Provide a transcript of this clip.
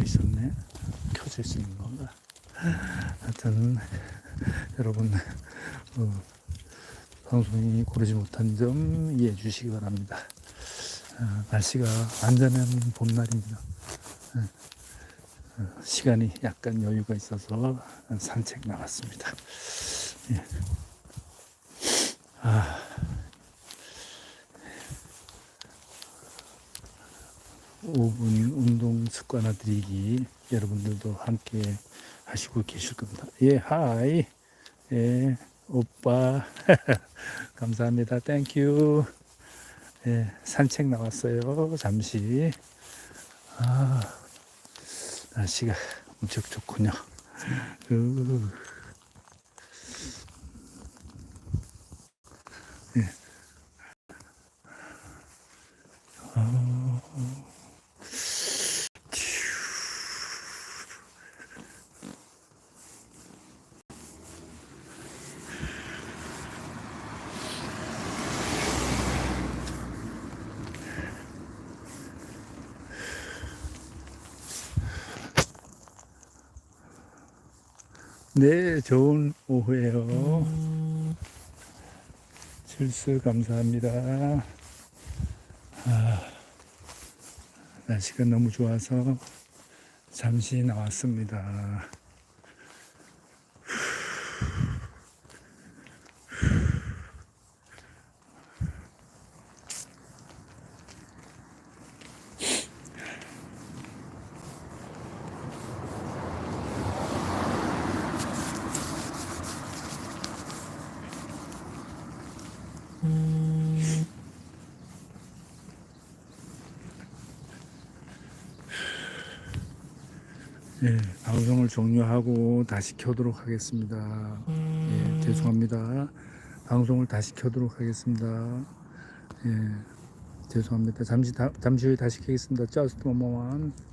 켜져 있었네. 켜져 있는 건가? 하여튼 여러분 어, 방송이 고르지 못한 점 이해해 주시기 바랍니다. 어, 날씨가 완전한 봄날입니다. 어, 어, 시간이 약간 여유가 있어서 산책 나왔습니다. 예. 아, 5분 운동 습관화 들이기 여러분들도 함께 하시고 계실 겁니다. 예, 하이. 예, 오빠. 감사합니다. 땡큐. 예, 산책 나왔어요. 잠시. 아, 날씨가 엄청 좋군요. 으. 예. 네, 좋은 오후에요. 실수 감사합니다. 아, 날씨가 너무 좋아서 잠시 나왔습니다. 예, 방송을 종료하고 다시 켜도록 하겠습니다. 예, 죄송합니다. 방송을 다시 켜도록 하겠습니다. 예, 죄송합니다. 잠시 다, 잠시 후에 다시 켜겠습니다. A moment.